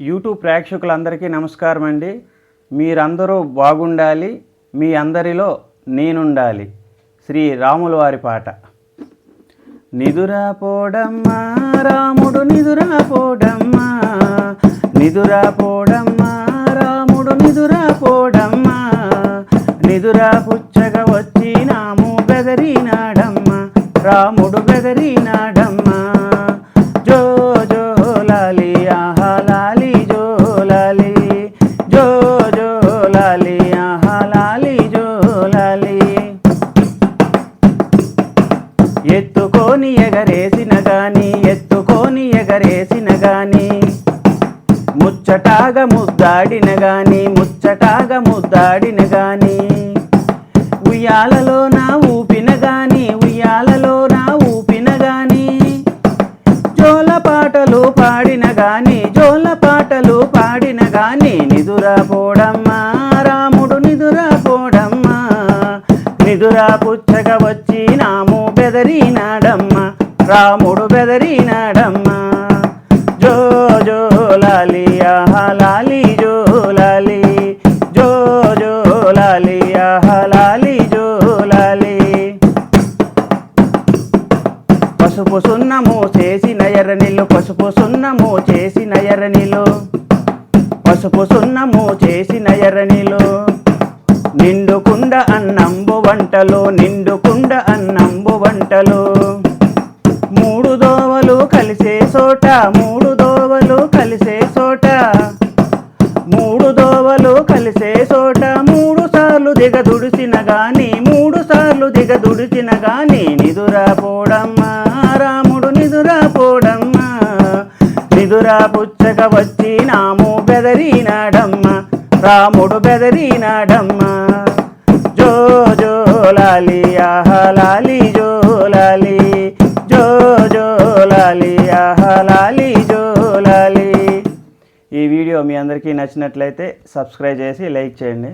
YouTube ప్రేక్షకులందరికీ నమస్కారం అండి మీరందరూ బాగుండాలి మీ అందరిలో నేనుండాలి. శ్రీ రాముల వారి పాట. నిదురా పోడమ్మా రాముడు నిదురా పోడమ్మా నిదురా పోడమ్మా రాముడు నిదురా పోడమ్మా నిదురా పుచ్చగా వచ్చినాము బెదరినాడమ్మా. రాముడు బెదరినాడమ్మా. ఎత్తుకోని ఎగరేసిన గాని ఎత్తుకోని ఎగరేసిన గాని. ముచ్చటాగా ముద్దాడిన గాని ముచ్చటాగా ముద్దాడిన గాని. ఉయ్యాలలో నా ఊపిన గాని ఉయ్యాలలో నా ఊపిన గాని. జోల పాటలు పాడిన గాని జోల పాటలు పాడిన గాని. నిదురా పోడమ్మా రాముడు నిదురా పోడమ్మా నిదురా పుచ్చగా వచ్చినాము బెదరినాడమ్మ రాముడు బెదరినాడమ్మా జో జో లాలి ఆహా లాలి జో లాలి. జో జో లాలి ఆహా లాలి జో లాలి. పసుపు సున్నము చేసిన ఎర్రనిల్లు పసుపు సున్నము చేసిన ఎర్రనిలు పసుపు సున్నము చేసిన ఎర్రనిలు నిండుకుండ అన్నంబు వంటలు నిండుకుండ అన్నంబు మాటలు. మూడు దోవలు కలిసే చోట మూడు దోవలు కలిసే చోట. మూడు దోవలు కలిసే చోట మూడు సార్లు దిగదుడిసిన గాని మూడు సార్లు దిగదుడిచిన గాని నిదురా పోడమ్మా రాముడు నిదురా పోడమ్మా నిదురా పుచ్చక వచ్చి నాము బెదరినాడమ్మా రాముడు బెదరినాడమ్మా. జో జో లాలి ఆహా లాలి జో లాలి వీడియో మీ అందరికీ నచ్చినట్లయితే సబ్స్క్రైబ్ చేసి లైక్ చేయండి.